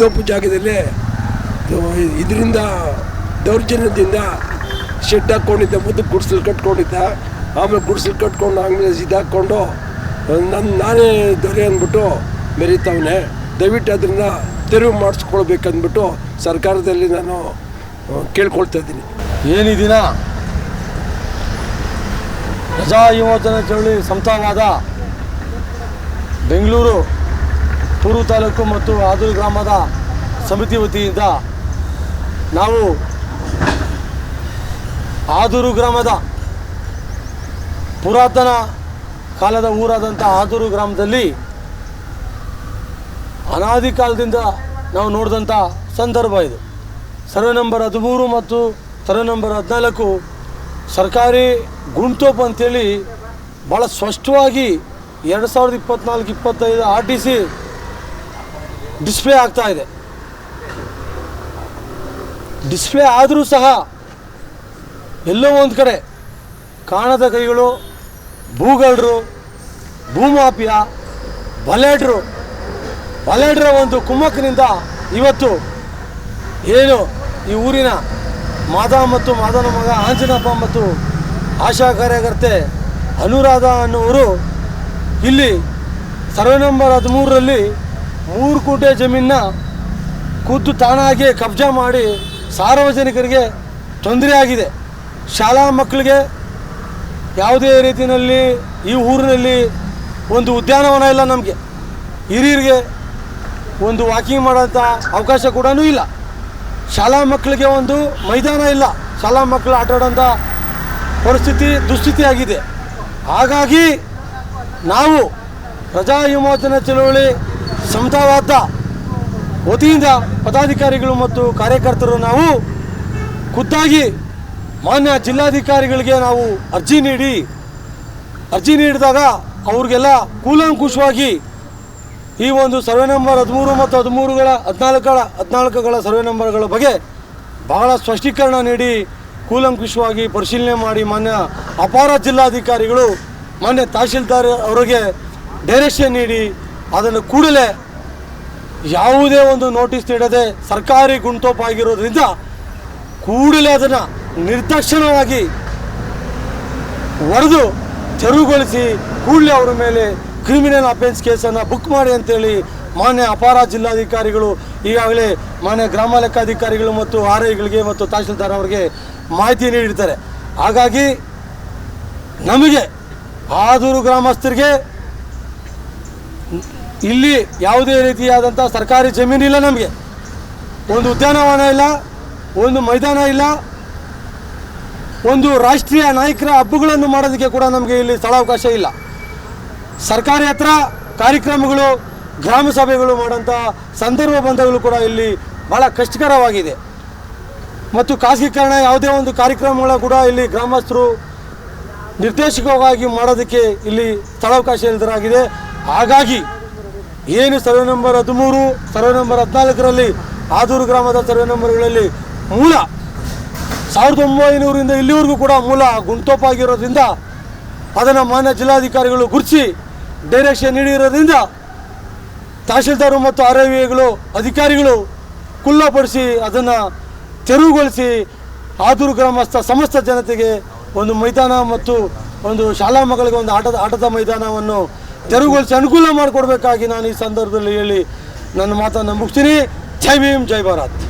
ತೋಪು ಜಾಗದಲ್ಲಿ ಇದರಿಂದ ದೌರ್ಜನ್ಯದಿಂದ ಶೆಡ್ ಹಾಕ್ಕೊಂಡಿದ್ದ ಮುದ್ದು ಗುಡ್ಸಲು ಕಟ್ಕೊಂಡಿದ್ದ, ಆಮೇಲೆ ಗುಡ್ಸಲು ಕಟ್ಕೊಂಡು ಆಮೇಲೆ ಇದಾಕ್ಕೊಂಡು ನನ್ನ ನಾನೇ ದೊರೆ ಅಂದ್ಬಿಟ್ಟು ಮೆರೀತಾವನೆ. ದಯವಿಟ್ಟು ಅದರಿಂದ ತೆರವು ಮಾಡಿಸ್ಕೊಳ್ಬೇಕಂದ್ಬಿಟ್ಟು ಸರ್ಕಾರದಲ್ಲಿ ನಾನು ಕೇಳ್ಕೊಳ್ತಾ ಇದ್ದೀನಿ. ಏನು ಈ ದಿನ? ಪ್ರಜಾ ಯೋಜನೆ ಚಳವಳಿ ಸಂಸ್ಥಾವಾದ ಬೆಂಗಳೂರು ಪೂರ್ವ ತಾಲೂಕು ಮತ್ತು ಆದೂರು ಗ್ರಾಮದ ಸಮಿತಿ ವತಿಯಿಂದ ನಾವು ಆದೂರು ಗ್ರಾಮದ ಪುರಾತನ ಕಾಲದ ಊರಾದಂಥ ಆದೂರು ಗ್ರಾಮದಲ್ಲಿ ಅನಾದಿ ಕಾಲದಿಂದ ನಾವು ನೋಡಿದಂಥ ಸಂದರ್ಭ ಇದು. ಸರ್ವೆ ನಂಬರ್ ಹದಿಮೂರು ಮತ್ತು ಸರ್ವೆ ನಂಬರ್ ಹದಿನಾಲ್ಕು ಸರ್ಕಾರಿ ಗುಂಟೋಪ್ ಅಂತೇಳಿ ಭಾಳ ಸ್ಪಷ್ಟವಾಗಿ ಎರಡು ಸಾವಿರದ ಇಪ್ಪತ್ನಾಲ್ಕು ಇಪ್ಪತ್ತೈದು ಆರ್ ಟಿ ಸಿ ಡಿಸ್ಪ್ಲೇ ಆಗ್ತಾ ಇದೆ. ಡಿಸ್ಪ್ಲೇ ಆದರೂ ಸಹ ಎಲ್ಲೋ ಒಂದು ಕಡೆ ಕಾಣದ ಕೈಗಳು ಭೂಗಳರು ಭೂಮಾಪಿಯ ಬಲೆಡ್ರು ಬಲೆಡ್ರ ಒಂದು ಕುಮ್ಮಕ್ಕಿನಿಂದ ಇವತ್ತು ಏನು ಈ ಊರಿನ ಮಾದ ಮತ್ತು ಮಾದನ ಮಗ ಆಂಜನಪ್ಪ ಮತ್ತು ಆಶಾ ಕಾರ್ಯಕರ್ತೆ ಅನುರಾಧ ಅನ್ನುವರು ಇಲ್ಲಿ ಸರ್ವೆ ನಂಬರ್ ಹದಿಮೂರರಲ್ಲಿ ಮೂರು ಕೋಟೆ ಜಮೀನನ್ನ ಖುದ್ದು ತಾನಾಗಿ ಕಬ್ಜಾ ಮಾಡಿ ಸಾರ್ವಜನಿಕರಿಗೆ ತೊಂದರೆ ಆಗಿದೆ. ಶಾಲಾ ಮಕ್ಕಳಿಗೆ ಯಾವುದೇ ರೀತಿಯಲ್ಲಿ ಈ ಊರಿನಲ್ಲಿ ಒಂದು ಉದ್ಯಾನವನ ಇಲ್ಲ ನಮಗೆ. ಹಿರಿಯರಿಗೆ ಒಂದು ವಾಕಿಂಗ್ ಮಾಡೋಂಥ ಅವಕಾಶ ಕೂಡ ಇಲ್ಲ. ಶಾಲಾ ಮಕ್ಕಳಿಗೆ ಒಂದು ಮೈದಾನ ಇಲ್ಲ. ಶಾಲಾ ಮಕ್ಕಳು ಆಟ ಆಡೋಂಥ ಪರಿಸ್ಥಿತಿ ದುಸ್ಥಿತಿ ಆಗಿದೆ. ಹಾಗಾಗಿ ನಾವು ಪ್ರಜಾ ವಿಮೋಚನಾ ಚಳವಳಿ ಸಂಸ್ಥಾವಾದ ವತಿಯಿಂದ ಪದಾಧಿಕಾರಿಗಳು ಮತ್ತು ಕಾರ್ಯಕರ್ತರು ನಾವು ಖುದ್ದಾಗಿ ಮಾನ್ಯ ಜಿಲ್ಲಾಧಿಕಾರಿಗಳಿಗೆ ನಾವು ಅರ್ಜಿ ನೀಡಿ, ಅರ್ಜಿ ನೀಡಿದಾಗ ಅವ್ರಿಗೆಲ್ಲ ಕೂಲಂಕುಷವಾಗಿ ಈ ಒಂದು ಸರ್ವೆ ನಂಬರ್ ಹದಿಮೂರು ಮತ್ತು ಹದಿಮೂರುಗಳ ಹದಿನಾಲ್ಕುಗಳ ಹದಿನಾಲ್ಕುಗಳ ಸರ್ವೆ ನಂಬರ್ಗಳ ಬಗ್ಗೆ ಬಹಳ ಸ್ಪಷ್ಟೀಕರಣ ನೀಡಿ ಕೂಲಂಕುಷವಾಗಿ ಪರಿಶೀಲನೆ ಮಾಡಿ ಮಾನ್ಯ ಅಪಾರ ಜಿಲ್ಲಾಧಿಕಾರಿಗಳು, ಮಾನ್ಯ ತಹಶೀಲ್ದಾರ್ ಅವರಿಗೆ ಡೈರೆಕ್ಷನ್ ನೀಡಿ, ಅದನ್ನು ಕೂಡಲೇ ಯಾವುದೇ ಒಂದು ನೋಟಿಸ್ ನೀಡದೆ ಸರ್ಕಾರಿ ಗುಂಟೋಪಾಗಿರೋದ್ರಿಂದ ಕೂಡಲೇ ಅದನ್ನು ನಿರ್ದಾಕ್ಷಿಣ್ಯವಾಗಿ ಒಡೆದು ತೆರವುಗೊಳಿಸಿ ಕೂಡಲೇ ಅವರ ಮೇಲೆ ಕ್ರಿಮಿನಲ್ ಅಫೆನ್ಸ್ ಕೇಸನ್ನು ಬುಕ್ ಮಾಡಿ ಅಂತೇಳಿ ಮಾನ್ಯ ಅಪಾರ ಜಿಲ್ಲಾಧಿಕಾರಿಗಳು, ಈಗಾಗಲೇ ಮಾನ್ಯ ಗ್ರಾಮ ಲೆಕ್ಕಾಧಿಕಾರಿಗಳು ಮತ್ತು ಆರ್ ಐಗಳಿಗೆ ಮತ್ತು ತಹಶೀಲ್ದಾರ್ ಅವರಿಗೆ ಮಾಹಿತಿ ನೀಡಿರ್ತಾರೆ ಹಾಗಾಗಿ ನಮಗೆ ಆದೂರು ಗ್ರಾಮಸ್ಥರಿಗೆ ಇಲ್ಲಿ ಯಾವುದೇ ರೀತಿಯಾದಂಥ ಸರ್ಕಾರಿ ಜಮೀನಿಲ್ಲ ನಮಗೆ. ಒಂದು ಉದ್ಯಾನವನ ಇಲ್ಲ, ಒಂದು ಮೈದಾನ ಇಲ್ಲ. ಒಂದು ರಾಷ್ಟ್ರೀಯ ನಾಯಕರ ಹಬ್ಬಗಳನ್ನು ಮಾಡೋದಕ್ಕೆ ಕೂಡ ನಮಗೆ ಇಲ್ಲಿ ಸ್ಥಳಾವಕಾಶ ಇಲ್ಲ. ಸರ್ಕಾರಿ ಹತ್ರ ಕಾರ್ಯಕ್ರಮಗಳು, ಗ್ರಾಮ ಸಭೆಗಳು ಮಾಡೋಂಥ ಸಂದರ್ಭ ಬಂದಗಳು ಕೂಡ ಇಲ್ಲಿ ಭಾಳ ಕಷ್ಟಕರವಾಗಿದೆ. ಮತ್ತು ಖಾಸಗೀಕರಣ ಯಾವುದೇ ಒಂದು ಕಾರ್ಯಕ್ರಮಗಳ ಕೂಡ ಇಲ್ಲಿ ಗ್ರಾಮಸ್ಥರು ನಿರ್ದೇಶಕವಾಗಿ ಮಾಡೋದಕ್ಕೆ ಇಲ್ಲಿ ಸ್ಥಳಾವಕಾಶ ಇಲ್ಲದರಾಗಿದೆ. ಹಾಗಾಗಿ ಏನು ಸರ್ವೆ ನಂಬರ್ ಹದಿಮೂರು, ಸರ್ವೆ ನಂಬರ್ ಹದಿನಾಲ್ಕರಲ್ಲಿ ಆದೂರು ಗ್ರಾಮದ ಸರ್ವೆ ನಂಬರ್ಗಳಲ್ಲಿ ಮೂಲ ಸಾವಿರದ ಒಂಬೈನೂರಿಂದ ಇಲ್ಲಿವರೆಗೂ ಕೂಡ ಮೂಲ ಗುಂಟೋಪಾಗಿರೋದ್ರಿಂದ ಅದನ್ನು ಮಾನ್ಯ ಜಿಲ್ಲಾಧಿಕಾರಿಗಳು ಗುರುತಿಸಿ ಡೈರೆಕ್ಷನ್ ನೀಡಿರೋದ್ರಿಂದ ತಹಶೀಲ್ದಾರು ಮತ್ತು ಆರ್ ವಿಗಳು ಅಧಿಕಾರಿಗಳು ಕುಲ್ಲಪಡಿಸಿ ಅದನ್ನು ತೆರವುಗೊಳಿಸಿ ಆದೂರು ಗ್ರಾಮಸ್ಥ ಸಮಸ್ತ ಜನತೆಗೆ ಒಂದು ಮೈದಾನ ಮತ್ತು ಒಂದು ಶಾಲಾ ಮಕ್ಕಳಿಗೆ ಒಂದು ಆಟದ ಆಟದ ಮೈದಾನವನ್ನು ತೆರವುಗೊಳಿಸಿ ಅನುಕೂಲ ಮಾಡಿಕೊಡ್ಬೇಕಾಗಿ ನಾನು ಈ ಸಂದರ್ಭದಲ್ಲಿ ಹೇಳಿ ನನ್ನ ಮಾತನ್ನು ಮುಗಿಸ್ತೀನಿ. ಜೈ ಭೀಮ್ ಜೈ ಭಾರತ್.